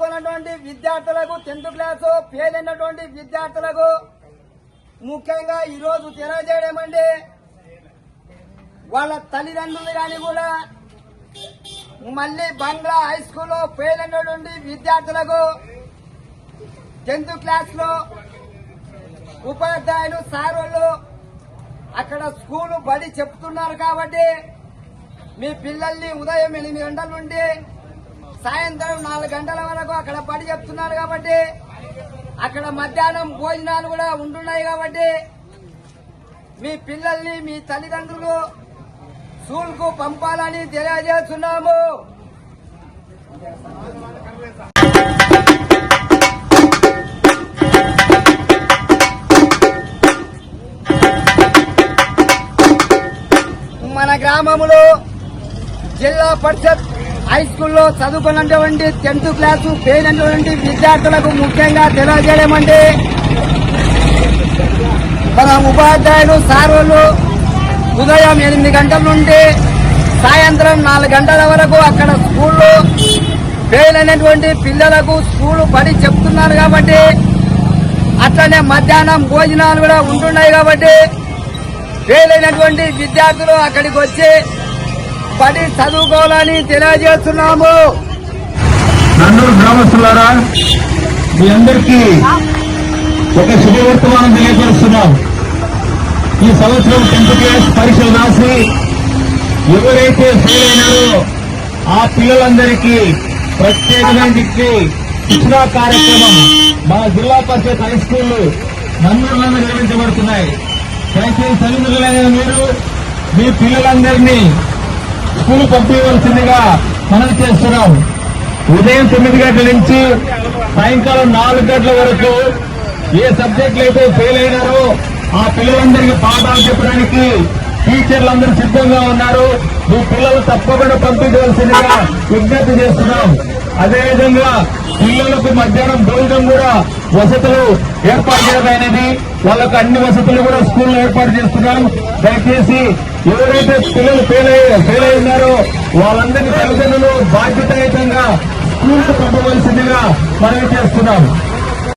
చదువుకున్నటువంటి విద్యార్థులకు tenth class fail అయినటువంటి విద్యార్థులకు ముఖ్యంగా ఈరోజు తెలియజేయడం అంటే వాళ్ళ తల్లిదండ్రులు కానీ కూడా మళ్ళీ బంగ్లా హై స్కూల్లో ఫెయిల్ అయినటువంటి విద్యార్థులకు టెన్త్ క్లాస్లో ఉపాధ్యాయులు సార్ అక్కడ స్కూల్ బడి చెప్తున్నారు కాబట్టి మీ పిల్లల్ని ఉదయం ఎనిమిది గంటల నుండి సాయంత్రం నాలుగు గంటల వరకు అక్కడ పడి చెప్తున్నారు కాబట్టి అక్కడ మధ్యాహ్నం భోజనాలు కూడా ఉంటున్నాయి కాబట్టి మీ పిల్లల్ని మీ తల్లిదండ్రులు స్కూల్కు పంపాలని తెలియజేస్తున్నాము. మన గ్రామంలో జిల్లా పరిషత్ హై స్కూల్లో చదువుకున్నటువంటి టెన్త్ క్లాసు ఫెయిల్ అయినటువంటి విద్యార్థులకు ముఖ్యంగా తెలియజేయమంటే మన ఉపాధ్యాయులు సార్లు ఉదయం ఎనిమిది గంటల నుండి సాయంత్రం నాలుగు గంటల వరకు అక్కడ స్కూల్లో ఫెయిల్ అయినటువంటి పిల్లలకు స్కూల్ పడి చెప్తున్నారు కాబట్టి అట్లనే మధ్యాహ్నం భోజనాలు కూడా ఉంటున్నాయి కాబట్టి ఫెయిల్ అయినటువంటి విద్యార్థులు అక్కడికి వచ్చి పడి చదువుకోవాలని తెలియజేస్తున్నాము. నన్నూరు గ్రామస్తులారా మీ అందరికీ ఒక శుభవర్తమానం తెలియజేస్తున్నాం. ఈ సంవత్సరం టెన్త్ క్లాస్ పరీక్షలు రాసి ఎవరైతే ఫెయిల్ అయినారో ఆ పిల్లలందరికీ ప్రత్యేకమైన శిక్షణా కార్యక్రమం మా జిల్లా పరిషత్ హై స్కూల్ నన్నూరులో నిర్వహించబడుతున్నాయి. దయచేసి తల్లిదండ్రులైన మీరు మీ పిల్లలందరినీ స్కూల్ పంపించవలసిందిగా మనం చేస్తున్నాం. ఉదయం తొమ్మిది గంటల నుంచి సాయంకాలం నాలుగు గంటల వరకు ఏ సబ్జెక్టులు అయితే ఫెయిల్ అయినారో ఆ పిల్లలందరికీ పాఠాలు చెప్పడానికి టీచర్లు అందరూ సిద్ధంగా ఉన్నారు. మీ పిల్లలు తప్పకుండా పంపించవలసిందిగా విజ్ఞప్తి చేస్తున్నాం. అదేవిధంగా పిల్లలకు మధ్యాహ్నం భోజనం కూడా వసతులు ఏర్పాటు చేయాలనేది వాళ్ళకు అన్ని వసతులు కూడా స్కూల్లో ఏర్పాటు చేస్తున్నాం. దయచేసి ఎవరైతే పిల్లలు ఫెయిల్ ఫెయిల్ అయి ఉన్నారో వాళ్ళందరినీ తల్లిదండ్రులు బాధ్యతాయుతంగా స్కూల్ పంపవలసిందిగా మనవి చేస్తున్నాం.